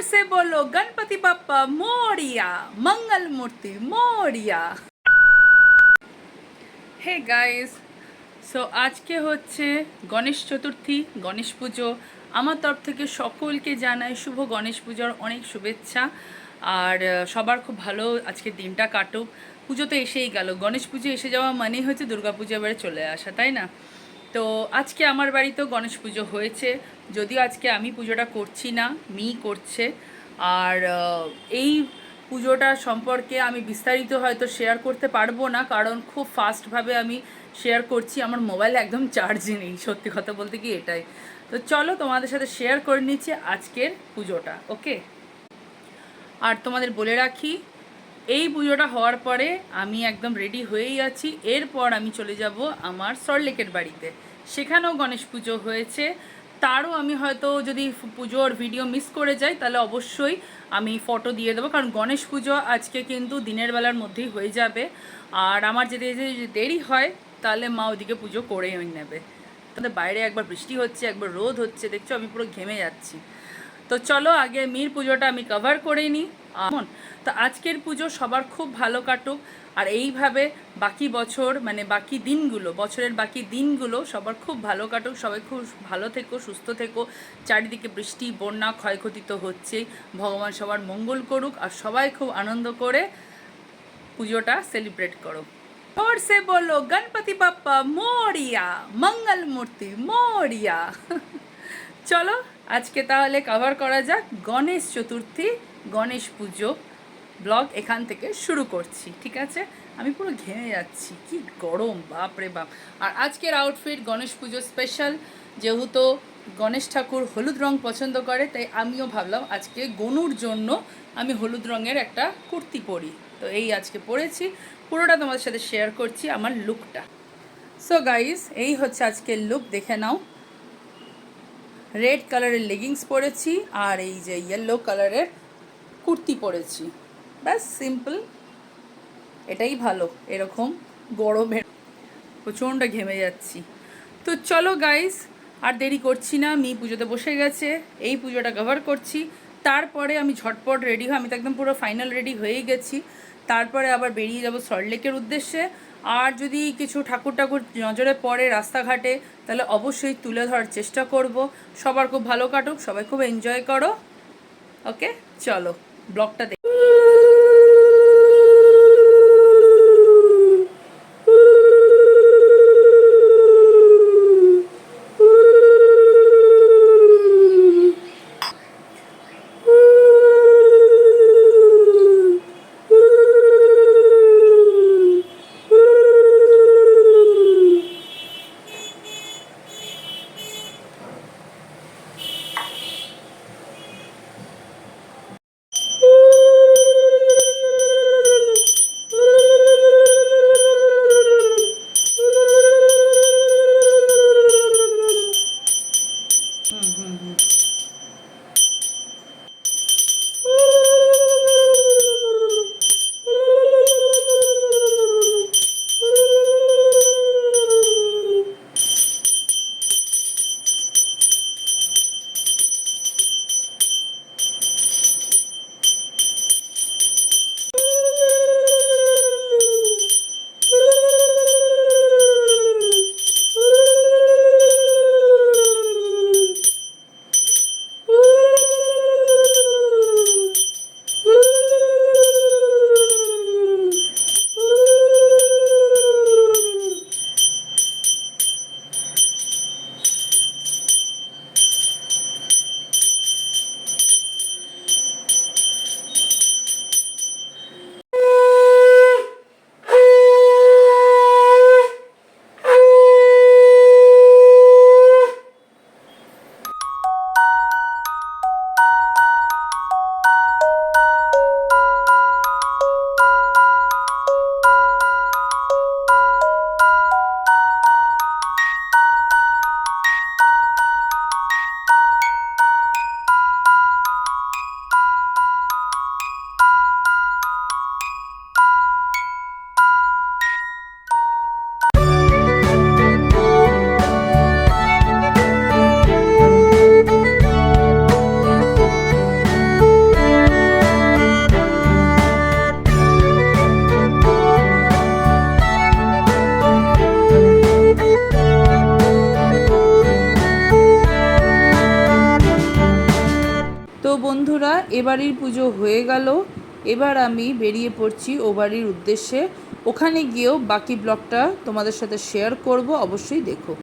जोर से बोलो Ganpati Bappa Morya Mangal Murti Morya hey guys so আজকে হচ্ছে গণেশ চতুর্থী গণেশ পুজো আমার তরফ থেকে সকলকে জানাই শুভ গণেশ পুজোর অনেক শুভেচ্ছা আর আহ, সবার খুব ভালো আজকের দিনটা কাটুক পুজো তো এসেই গেল গণেশ পুজো এসে যাওয়া মানেই হচ্ছে দুর্গা পুজো এবারে চলে আসা তাই না তো আজকে আমার বাড়িতেও গণেশ পুজো হয়েছে যদিও আজকে আমি পুজোটা করছি না, মি করছে, আর এই পুজোটা সম্পর্কে আমি বিস্তারিত হয়তো শেয়ার করতে পারব না, কারণ খুব ফাস্টভাবে আমি শেয়ার করছি, আমার মোবাইল একদম চার্জ নেই, সত্যি কথা বলতে কি এটাই। তো চলো তোমাদের সাথে শেয়ার করে নিচ্ছি আজকের পুজোটা ওকে আর তোমাদের বলে রাখি, এই পুজোটা হওয়ার পরে আমি একদম রেডি হয়েই আছি, এরপর আমি চলে যাব আমার সরলেকের বাড়িতে। সেখানেও গণেশ পুজো হয়েছে তারও আমি হয়তো যদি পুজোর ভিডিও মিস করে যাই, তাহলে অবশ্যই আমি ফটো দিয়ে দেবো। কারণ গণেশ পুজো আজকে কিন্তু দিনের বেলার মধ্যেই হয়ে যাবে। আর আমার যদি যদি দেরি হয়, তাহলে মা ওদিকে পুজো করেই নেবে। তাদের বাইরে একবার বৃষ্টি হচ্ছে, একবার রোদ হচ্ছে, দেখছ? আমি পুরো ঘেমে যাচ্ছি। তো চলো, আগে মীর পুজোটা আমি কভার করে নিই। তো আজকের পুজো সবার খুব ভালো কাটুক। আর এইভাবে বাকি বছর মানে বাকি দিনগুলো বছরের বাকি দিনগুলো সবার খুব ভালো কাটুক সবাই খুব ভালো থেকো সুস্থ থেকো চারিদিকে বৃষ্টি বন্যা ক্ষয়ক্ষতি তো হচ্ছেই ভগবান সবার মঙ্গল করুক আর সবাই খুব আনন্দ করে পুজোটা সেলিব্রেট করো और से बोलो गणपति बाप्पा मोरिया मंगल मूर्ति मोरिया চলো আজকে তাহলে কভার করা যাক গণেশ চতুর্থী গণেশ পুজো ব্লগ এখান থেকে শুরু করছি, ঠিক আছে? আমি পুরো ঘেমে যাচ্ছি, কি গরম, বাপ রে বাপ। আর আজকের আউটফিট গণেশ পুজো স্পেশাল যেহেতু গণেশ ঠাকুর হলুদ রং পছন্দ করে, তাই আমিও ভাবলাম আজকে গনুর জন্য আমি হলুদ রঙের একটা কুর্তি পরি। তো এই আজকে পরেছি, পুরোটা তোমাদের সাথে শেয়ার করছি আমার লুকটা সো গাইস এই হচ্ছে আজকের লুক দেখে নাও। রেড কালারের লেগিংস পরেছি, আর এই যে ইয়েলো কালারের কুর্তি পরেছি। ব্যাস সিম্পল এটাই ভালো, এরকম গরমের প্রচণ্ড ঘেমে যাচ্ছি। তো চলো গাইস আর দেরি করছি না, মি পুজোতে বসে গেছে, এই পুজোটা কভার করছি। তারপরে আমি ঝটপট রেডি হই আমি তো একদম পুরো ফাইনাল রেডি হয়েই গেছি। তারপরে আবার বেরিয়ে যাব সল্টলেকের উদ্দেশ্যে। আর যদি কিছু ঠাকুর ঠাকুর নজরে পড়ে রাস্তাঘাটে, তাহলে অবশ্যই তুলে ধরার চেষ্টা করব। সবার খুব ভালো কাটুক, সবাই খুব এনজয় করো। ওকে চলো, ব্লগটা বন্ধুরা এবাড়ির পুজো হয়ে গেল। এবার আমি বেরিয়ে পড়ছি ও বাড়ির উদ্দেশ্যে। ওখানে গিয়েও বাকি ব্লগটা তোমাদের সাথে শেয়ার করব, অবশ্যই দেখো।